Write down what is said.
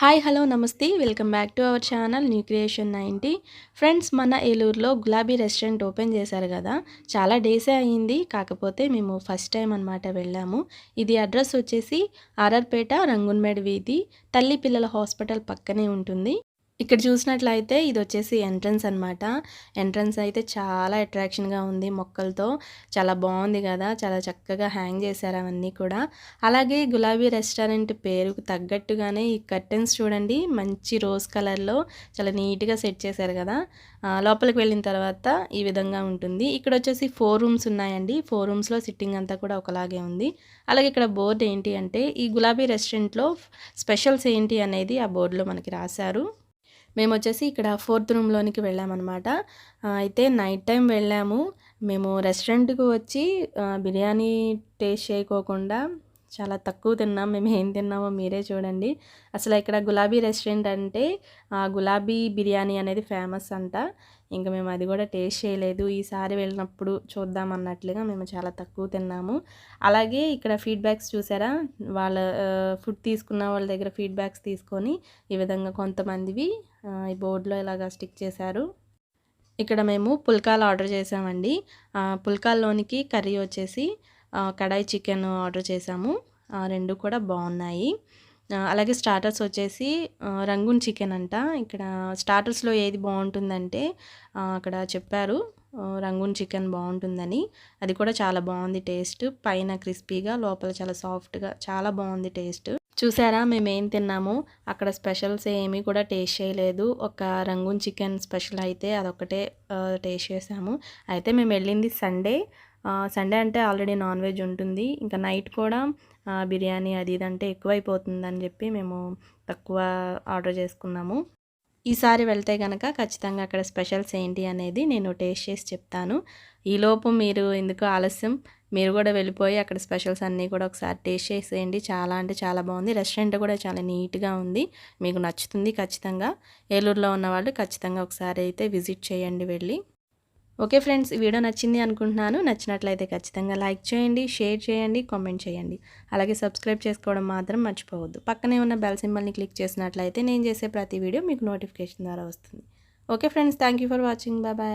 Hi hello నమస్తే. Welcome back to our channel new creation ninety friends మన ఏలూరులో గులాబీ రెస్టారెంట్ ఓపెన్ చేశారు కదా. చాలా డేసే అయ్యింది. కాకపోతే మేము ఫస్ట్ టైం అనమాట వెళ్ళాము. ఇది అడ్రస్ వచ్చేసి ఆర్ఆర్పేట రంగున్మేడ్ వీధి తల్లి పిల్లల హాస్పిటల్ పక్కనే ఉంటుంది. ఇక్కడ చూసినట్లయితే ఇది వచ్చేసి ఎంట్రన్స్ అనమాట ఎంట్రన్స్ అయితే చాలా అట్రాక్షన్గా ఉంది మొక్కలతో. చాలా బాగుంది కదా. చాలా చక్కగా హ్యాంగ్ చేశారు అవన్నీ కూడా. అలాగే గులాబీ రెస్టారెంట్ పేరుకు తగ్గట్టుగానే ఈ కర్టెన్స్ చూడండి. మంచి రోజ్ కలర్లో చాలా నీట్గా సెట్ చేశారు కదా. లోపలికి వెళ్ళిన తర్వాత ఈ విధంగా ఉంటుంది. ఇక్కడ వచ్చేసి ఫోర్ రూమ్స్ ఉన్నాయండి. ఫోర్ రూమ్స్లో సిట్టింగ్ అంతా కూడా ఒకలాగే ఉంది. అలాగే ఇక్కడ బోర్డు ఏంటి అంటే ఈ గులాబీ రెస్టారెంట్లో స్పెషల్స్ ఏంటి అనేది ఆ బోర్డులో మనకి రాశారు. మేము వచ్చేసి ఇక్కడ ఫోర్త్ రూమ్లోనికి వెళ్ళామన్నమాట. అయితే నైట్ టైం వెళ్ళాము. మేము రెస్టారెంట్కి వచ్చి బిర్యానీ టేస్ట్ చేయకోకుండా చాలా తక్కువ తిన్నాం. మేము ఏం తిన్నామో మీరే చూడండి. అసలు ఇక్కడ గులాబీ రెస్టారెంట్ అంటే గులాబీ బిర్యానీ అనేది ఫేమస్ అంట. ఇంకా మేము అది కూడా టేస్ట్ చేయలేదు. ఈసారి వెళ్ళినప్పుడు చూద్దాం అన్నట్లుగా మేము చాలా తక్కువ తిన్నాము. అలాగే ఇక్కడ ఫీడ్బ్యాక్స్ చూసారా? వాళ్ళ ఫుడ్ తీసుకున్న వాళ్ళ దగ్గర ఫీడ్బ్యాక్స్ తీసుకొని ఈ విధంగా కొంతమందివి ఈ బోర్డులో ఇలాగా స్టిక్ చేశారు. ఇక్కడ మేము పుల్కాలు ఆర్డర్ చేసామండి పుల్కాల్లోనికి కర్రీ వచ్చేసి కడాయి చికెన్ ఆర్డర్ చేసాము రెండు కూడా బాగున్నాయి. అలాగే స్టార్టర్స్ వచ్చేసి రంగున్ చికెన్ అంట. ఇక్కడ స్టార్టర్స్లో ఏది బాగుంటుందంటే అక్కడ చెప్పారు రంగున్ చికెన్ బాగుంటుందని. అది కూడా చాలా బాగుంది టేస్ట్. పైన క్రిస్పీగా లోపల చాలా సాఫ్ట్గా చాలా బాగుంది టేస్ట్. చూసారా మేము ఏం తిన్నాము? అక్కడ స్పెషల్స్ ఏమీ కూడా టేస్ట్ చేయలేదు. ఒక రంగున్ చికెన్ స్పెషల్ అయితే అదొకటే టేస్ట్ చేసాము అయితే మేము వెళ్ళింది సండే. సండే అంటే ఆల్రెడీ నాన్ వెజ్ ఉంటుంది. ఇంకా నైట్ కూడా బిర్యానీ అది ఇదంటే ఎక్కువైపోతుందని చెప్పి మేము తక్కువ ఆర్డర్ చేసుకున్నాము. ఈసారి వెళ్తే కనుక ఖచ్చితంగా అక్కడ స్పెషల్స్ ఏంటి అనేది నేను టేస్ట్ చేసి చెప్తాను. ఈలోపు మీరు ఎందుకు ఆలస్యం? మీరు కూడా వెళ్ళిపోయి అక్కడ స్పెషల్స్ అన్నీ కూడా ఒకసారి టేస్ట్ చేసేయండి. చాలా అంటే చాలా బాగుంది. రెస్టారెంట్ కూడా చాలా నీట్గా ఉంది. మీకు నచ్చుతుంది ఖచ్చితంగా. ఏలూరులో ఉన్న వాళ్ళు ఖచ్చితంగా ఒకసారి అయితే విజిట్ చేయండి వెళ్ళి. ఓకే ఫ్రెండ్స్ ఈ వీడియో నచ్చింది అనుకుంటున్నాను. నచ్చినట్లయితే ఖచ్చితంగా లైక్ చేయండి షేర్ చేయండి కామెంట్ చేయండి. అలాగే సబ్స్క్రైబ్ చేసుకోవడం మాత్రం మర్చిపోవద్దు. పక్కనే ఉన్న బెల్ సింబల్ని క్లిక్ చేసినట్లయితే నేను చేసే ప్రతి వీడియో మీకు నోటిఫికేషన్ ద్వారా వస్తుంది. Okay friends thank for watching. Bye.